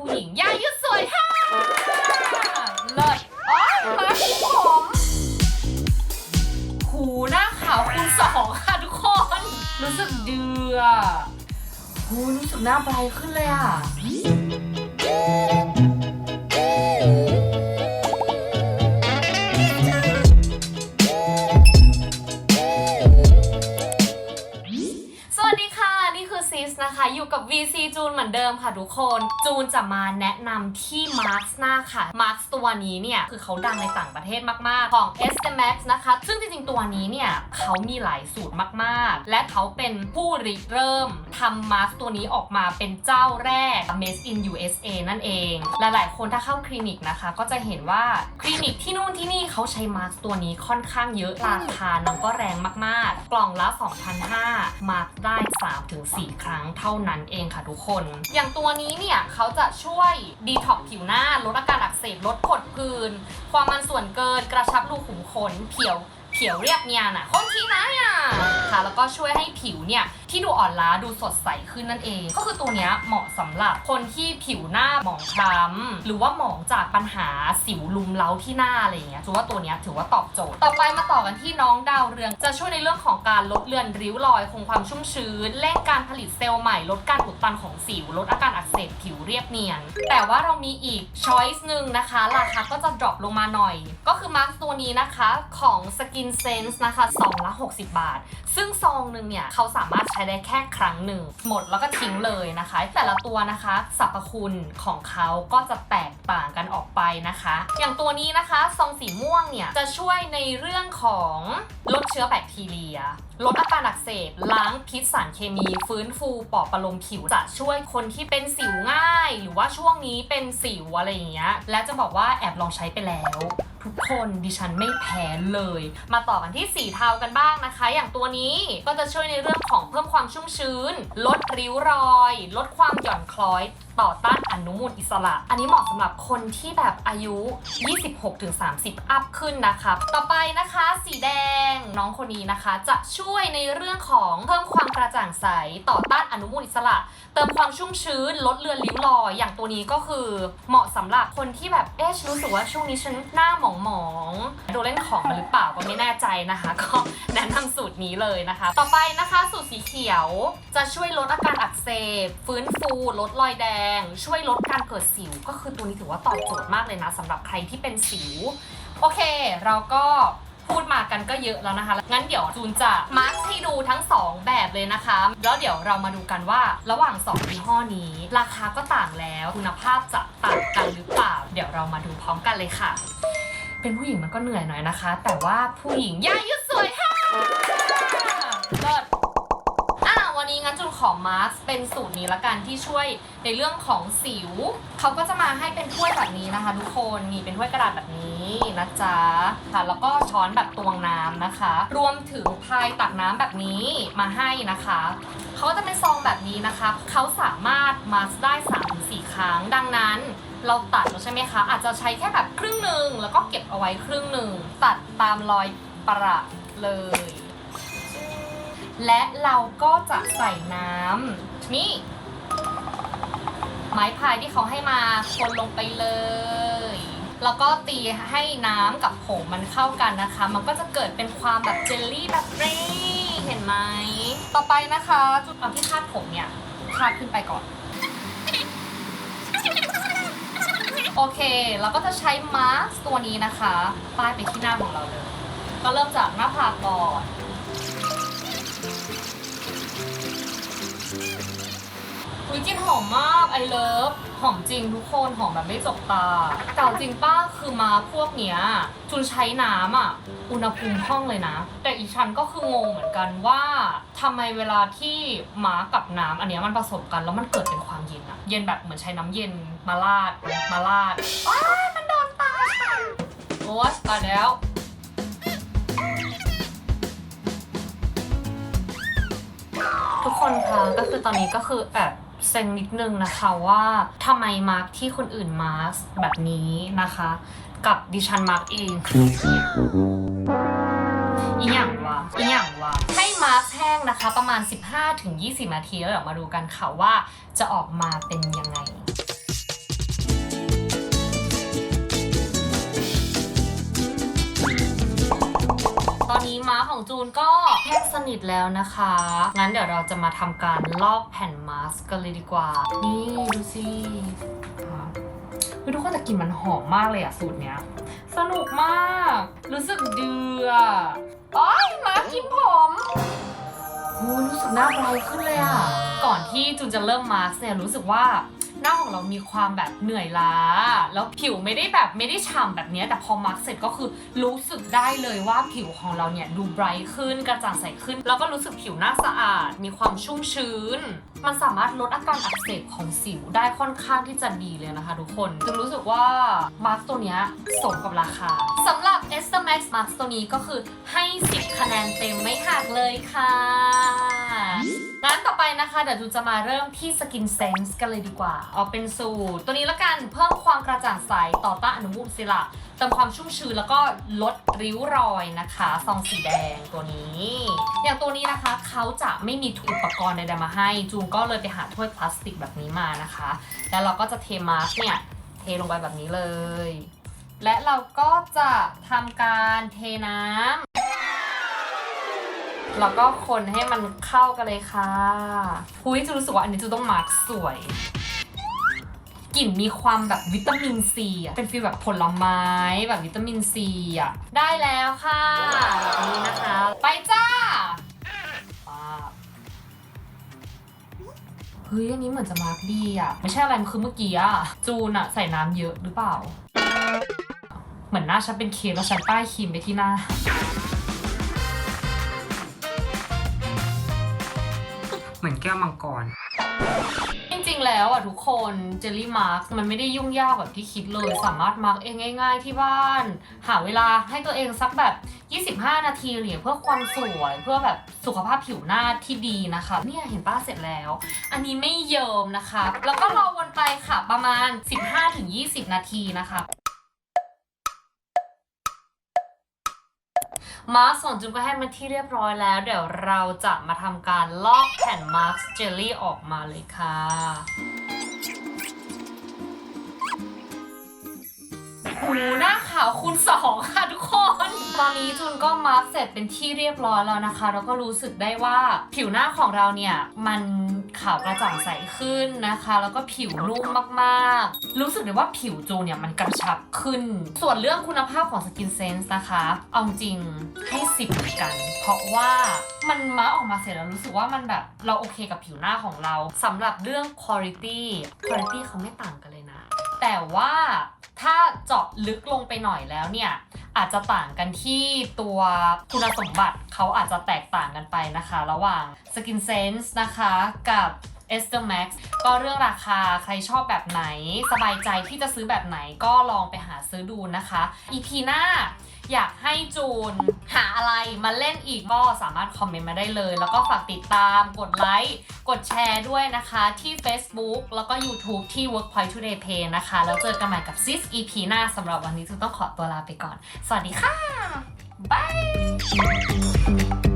ผู้หญิงย่ายุดสวยค่ะเลิศอ๋อมาที่ผมหูหน้าขาวคูณสองค่ะทุกคน รู้สึกเดือหูรู้สึกหน้าไบรท์ขึ้นเลยอะสวัสดีค่ะนี่คือซิสนะคะอยู่กับ VC จูนเหมือนเดิม ค่ะทุกคน จูนจะมาแนะนำที่มาร์ s หน้าค่ะมาร์ s ตัวนี้เนี่ย คือเขาดังในต่างประเทศมาก ๆ ของ s m a x นะคะ ซึ่งจริง ๆ ตัวนี้เนี่ยเขามีหลายสูตรมากๆ และเขาเป็นผู้ริเริ่มทำมาร์ s ตัวนี้ออกมาเป็นเจ้าแรก made in USA นั่นเอง หลายๆ คนถ้าเข้าคลินิกนะคะ ก็จะเห็นว่าคลินิกที่นู่นที่นี่เขาใช้มาร์ s ตัวนี้ค่อนข้างเยอะราคาน้องก็แรงมาก ๆ กล่องละ2,500มาร์ s ได้ 3-4 ครั้งเท่านั้นเองค่ะทุกคนอย่างตัวนี้เนี่ยเขาจะช่วยดีท็อกผิวหน้าลดอาการอักเสบลดผดผื่นความมันส่วนเกินกระชับรูขุมขนเผียวเขียวเรียบเนียนอะคนที่ไหนอะค่ะแล้วก็ช่วยให้ผิวเนี่ยที่ดูอ่อนล้าดูสดใสขึ้นนั่นเอง ก็คือตัวเนี้ยเหมาะสำหรับคนที่ผิวหน้าหมองคล้ำหรือว่าหมองจากปัญหาสิวลุมเล้าที่หน้าอะไรอย่างเงี้ยถือว่าตัวเนี้ยถือว่าตอบโจทย์ ต่อไปมาต่อกันที่น้องดาวเรือง จะช่วยในเรื่องของการลดเลือนริ้วรอยคงความชุ่มชื้นเร่งการผลิตเซลล์ใหม่ลดการอุดตันของสิวลดอาการอักเสบผิวเรียบเนียน แต่ว่าเรามีอีกช้อยส์หนึ่งนะคะ ราคาก็จะดรอปลงมาหน่อย ก็คือมาร์คตัวนี้นะคะของ Skin Sense นะคะซองละ 60 บาท ซึ่งซองหนึ่งเนี่ยเขาสามารถช้ได้แค่ครั้งหนึ่ง หมดแล้วก็ทิ้งเลยนะคะ แต่ละตัวนะคะสรรพคุณของเขาก็จะแตกต่างกันออกไปนะคะ อย่างตัวนี้นะคะซองสีม่วงเนี่ยจะช่วยในเรื่องของลดเชื้อแบคทีเรียลดอาการอักเสบล้างพิษสารเคมี ฟื้นฟูปอบประโลมผิว จะช่วยคนที่เป็นสิวง่าย หรือว่าช่วงนี้เป็นสิวอะไรอย่างเงี้ยและจะบอกว่าแอบลองใช้ไปแล้ว ทุกคนดิฉันไม่แพ้เลย มาต่อกันที่สีเทากันบ้างนะคะ อย่างตัวนี้ก็จะช่วยในเรื่องของเพิ่มความชุ่มชื้น ลดริ้วรอย ลดความหย่อนคล้อย ต่อต้านอนุมูลอิสระ อันนี้เหมาะสำหรับคนที่แบบอายุ 26-30 อัพขึ้นนะคะต่อไปนะคะสีแดงน้องคนนี้นะคะ จะช่วยในเรื่องของเพิ่มความกระจ่างใสต่อต้านอนุมูลอิสระ เติมความชุ่มชื้น ลดเลือนริ้วรอยอย่างตัวนี้ก็คือเหมาะสำหรับคนที่แบบเอ๊ะฉันรู้สึกว่าช่วงนี้ฉันหน้าหมองหมองๆโดนเล่นของมาหรือเปล่าก็ไม่แน่ใจนะคะ ก็แนะนำสูตรนี้เลยนะคะ ต่อไปนะคะสูตรสีเขียวจะช่วยลดอาการอักเสบฟื้นฟูลดรอยแดงช่วยลดการเกิดสิว ก็คือตัวนี้ถือว่าตอบโจทย์มากเลยนะสำหรับใครที่เป็นสิว โอเค เราก็พูดมากันก็เยอะแล้วนะคะ งั้นเดี๋ยวจูนจะมาร์คให้ดูทั้ง 2 แบบเลยนะคะ แล้วเดี๋ยวเรามาดูกันว่าระหว่าง2ยี่ห้อนี้ ราคาก็ต่างแล้ว คุณภาพจะต่างกันหรือเปล่า เดี๋ยวเรามาดูพร้อมกันเลยค่ะ เป็นผู้หญิงมันก็เหนื่อยหน่อยนะคะ แต่ว่าผู้หญิงย่ายุดสวยค่ะเลิศ นนี้งั้นจุนขอมาร์เป็นสูตรนี้ละกันที่ช่วยในเรื่องของสิว เขาก็จะมาให้เป็นถ้วยแบบนี้นะคะ ทุกคนนี่เป็นถ้วยกระดาษแบบนี้นะจ๊ะค่ะแล้วก็ช้อนแบบตวงน้ำนะคะ รวมถึงพายตักน้ำแบบนี้มาให้นะคะเขาจะเป็นซองแบบนี้นะคะเขาสามารถมาร์ได้3-4ครั้งดังนั้นเราตัดใช่ไหมคะ อาจจะใช้แค่แบบครึ่งหนึ่งแล้วก็เก็บเอาไว้ครึ่งหนึ่งตัดตามรอยประเลย และเราก็จะใส่น้ำนี่ ไม้พายที่เขาให้มาคนลงไปเลย แล้วก็ตีให้น้ำกับผงมันเข้ากันนะคะ มันก็จะเกิดเป็นความแบบเจลลี่แบบนี้เห็นไหม ต่อไปนะคะ จุดเอาที่คาดผมเนี่ยคาดขึ้นไปก่อนโอเค เราก็จะใช้มาสก์ตัวนี้นะคะ ป้ายไปที่หน้าของเราเลย ก็เริ่มจากหน้าผากก่อน อุ้ยกลินหอมมากไอเลิฟหอมจริงทุกคนหอมแบบไม่จกตาแต่จริงป้าคือมาพวกเนี้ยจุนใช้น้ำอะอุณหภูมิห้องเลยนะ แต่อีฉันก็คืองงเหมือนกันว่าทำไมเวลาที่มากับน้ำอันเนี้ยมันผสมกันแล้วมันเกิดเป็นความเย็นอะเย็นแบบเหมือนใช้น้ำเย็นมาลาดมาลาดอ้ามันโดนตาโอ๊ยตายแล้วทุกคนคะก็คือตอนนี้ก็คือแอบ เซ็งนิดนึงนะคะว่าทำไมมาร์กที่คนอื่นมาร์กแบบนี้นะคะ กับดิฉันมาร์กเองอีหยังวะอีหยังวะให้มาร์กแห้งนะคะ ประมาณ 15-20 นาทีแล้วเดี๋ยวมาดูกันค่ะว่าจะออกมาเป็นยังไงตอนนี้ม้าของจูนก็ นิทแล้วนะคะ งั้นเดี๋ยวเราจะมาทำการลอกแผ่นมาสก์กันเลยดีกว่า นี่ดูสิอะเฮ้ยทุกคนแต่กลิ่นมันหอมมากเลยอะสูตรเนี้ย สนุกมาก รู้สึกเดืออ้อยมากินผมโอ้รู้สึกหน้าไบรท์ขึ้นเลยอะก่อนที่จูนจะเริ่มมาร์เนี่ยรู้สึกว่า หน้าของเรามีความแบบเหนื่อยล้า แล้วผิวไม่ได้แบบไม่ได้ฉ่ำแบบนี้แต่พอมาร์กเสร็จก็คือรู้สึกได้เลยว่าผิวของเราเนี่ยดูไบรท์ขึ้นกระจ่างใสขึ้น แล้วก็รู้สึกผิวหน้าสะอาด มีความชุ่มชื้น มันสามารถลดอาการอักเสบของสิวได้ค่อนข้างที่จะดีเลยนะคะทุกคนจึงรู้สึกว่ามาร์กตัวนี้สมกับราคาสำหรับ e s t e r Max Mask ตัวนี้ก็คือให้ 10 คะแนนเต็มไม่หักเลยค่ะ งั้นต่อไปนะคะเดี๋ยวจูจะมาเริ่มที่ Skin Sense กันเลยดีกว่า เอาเป็นสูตร ตัวนี้ละกันเพิ่มความกระจ่างใสต่อต้านอนุมูลอิสระเติมความชุ่มชื้นแล้วก็ลดริ้วรอยนะคะซองสีแดงตัวนี้ อย่างตัวนี้นะคะเขาจะไม่มีอุปกรณ์ใดๆมาให้ จูนก็เลยไปหาถ้วยพลาสติกแบบนี้มานะคะ แล้วเราก็จะเทมาสก์เนี่ยเทลงไปแบบนี้เลย และเราก็จะทำการเทน้ำ แล้วก็คนให้มันเข้ากันเลยค่ะหุยจะรู้สึกว่าอันนี้จะต้องมาร์กสวยกลิ่นมีความแบบวิตามินซีอะ เป็นฟีลแบบผลไม้แบบวิตามินซีอะ ได้แล้วค่ะแบบนี้นะคะ ไปจ้าป๊าเฮ้ย อันนี้เหมือนจะมาร์กดีอะ ไม่ใช่อะไร มันคือเมื่อกี้อะ จูนอะ ใส่น้ำเยอะหรือเปล่า เหมือนหน้าฉันเป็นเคแล้วฉันป้ายครีมไปที่หน้า มือนแก้วมังกร จริงๆ แล้วอะทุกคนเจลลี่มาร์กมันไม่ได้ยุ่งยากแบบที่คิดเลย สามารถมาร์กเองง่าย ๆ ที่บ้าน หาเวลาให้ตัวเองสักแบบ 25 นาทีเหรียญเพื่อความสวย เพื่อแบบสุขภาพผิวหน้าที่ดีนะคะ เนี่ยเห็นป้าเสร็จแล้ว อันนี้ไม่เยิมนะคะ แล้วก็รอวนไปค่ะประมาณ 15-20 นาทีนะคะ มาร์กส่วนจุนก็ให้มันที่เรียบร้อยแล้ว เดี๋ยวเราจะมาทำการลอกแผ่นมาร์กเจลลี่ออกมาเลยค่ะหูหน้าขาวคูณสองค่ะทุกคน ตอนนี้จุนก็มาร์กเสร็จเป็นที่เรียบร้อยแล้วนะคะ แล้วก็รู้สึกได้ว่าผิวหน้าของเราเนี่ยมัน ขาวกระจ่างใสขึ้นนะคะ แล้วก็ผิวนุ่มมากๆ รู้สึกเลยว่าผิวจูเนี่ยมันกระชับขึ้น ส่วนเรื่องคุณภาพของ Skin Sense นะคะ เอาจริงให้สิบกัน เพราะว่ามันมาออกมาเสร็จแล้วรู้สึกว่ามันแบบเราโอเคกับผิวหน้าของเราสำหรับเรื่อง quality quality เขาไม่ต่างกันเลยนะ แต่ว่าถ้าเจาะลึกลงไปหน่อยแล้วเนี่ย อาจจะต่างกันที่ตัวคุณสมบัติเขาอาจจะแตกต่างกันไปนะคะ ระหว่าง Skin Sense นะคะกับ e s t e r Max ก็เรื่องราคาใครชอบแบบไหน สบายใจที่จะซื้อแบบไหนก็ลองไปหาซื้อดูนะคะ EP หน้าอยากให้จูนหาอะไรมาเล่นอีกก็สามารถคอมเมนต์มาได้เลย แล้วก็ฝากติดตามกดไลค์กดแชร์ด้วยนะคะที่ Facebook แล้วก็ YouTube ที่ Workpoint Today Pay นะคะ แล้วเจอกันใหม่กับ Sis EP หน้าสำหรับวันนี้จูนต้องขอตัวลาไปก่อน สวัสดีค่ะ บาย